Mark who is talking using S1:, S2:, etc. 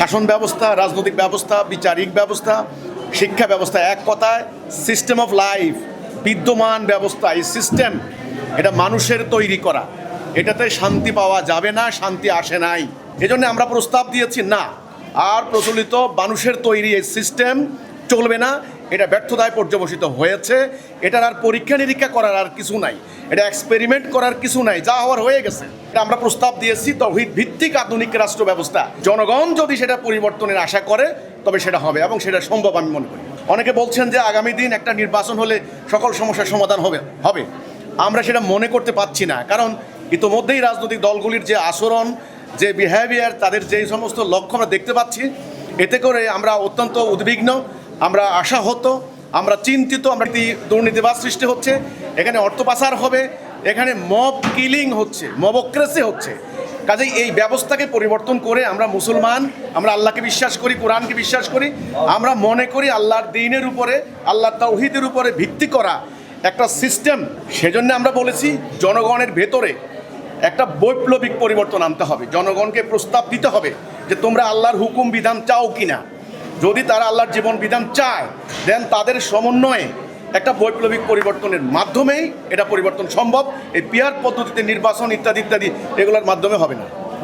S1: শাসন ব্যবস্থা, রাজনৈতিক ব্যবস্থা, বিচারিক ব্যবস্থা, শিক্ষা ব্যবস্থা এক কথায় সিস্টেম অফ লাইফ বিদ্যমান ব্যবস্থা, এই সিস্টেম এটা মানুষের তৈরি করা। এটাতে শান্তি পাওয়া যাবে না, শান্তি আসে নাই। এজন্য আমরা প্রস্তাব দিয়েছি, না। আর প্রচলিত মানুষের তৈরি এই সিস্টেম চলবে না, এটা ব্যর্থতায় পর্যবসিত হয়েছে, এটার আর পরীক্ষা নিরীক্ষা করার আর কিছু নাই, এটা এক্সপেরিমেন্ট করার কিছু নাই, যা হওয়ার হয়ে গেছে। এটা আমরা প্রস্তাব দিয়েছি তহিদ ভিত্তিক আধুনিক রাষ্ট্র ব্যবস্থা। জনগণ যদি সেটা পরিবর্তনের আশা করে, তবে সেটা হবে এবং সেটা সম্ভব আমি মনে করি। অনেকে বলছেন যে আগামী দিন একটা নির্বাচন হলে সকল সমস্যার সমাধান হবে হবে। আমরা সেটা মনে করতে পারছি না, কারণ ইতোমধ্যেই রাজনৈতিক দলগুলির যে আচরণ, যে বিহেভিয়ার তাদের যেই সমস্ত লক্ষ্য আমরা দেখতে পাচ্ছি, এতে করে আমরা অত্যন্ত উদ্বিগ্ন। আমরা আশা হতো আমরা চিন্তিত, আমরা দুর্নীতিবাদ সৃষ্টি হচ্ছে, এখানে অর্থ পাচার হবে, এখানে মব কিলিং হচ্ছে মবক্রেসি হচ্ছে। কাজেই এই ব্যবস্থাকে পরিবর্তন করে আমরা মুসলমান, আমরা আল্লাহকে বিশ্বাস করি, কোরআনকে বিশ্বাস করি, আমরা মনে করি আল্লাহর দিনের উপরে আল্লাহ তৌহিদের উপরে ভিত্তি করা একটা সিস্টেম সেজন্য আমরা বলেছি জনগণের ভেতরে একটা বৈপ্লবিক পরিবর্তন আনতে হবে। জনগণকে প্রস্তাব দিতে হবে যে তোমরা আল্লাহর হুকুম, বিধান চাও কিনা। যদি তারা আল্লাহর জীবন বিধান চায় দেন তাদের সমন্বয়ে একটা বৈপ্লবিক পরিবর্তনের মাধ্যমেই এটা পরিবর্তন সম্ভব। এই পিয়ার পদ্ধতিতে নির্বাচন ইত্যাদি ইত্যাদি এগুলোর মাধ্যমে হবে না।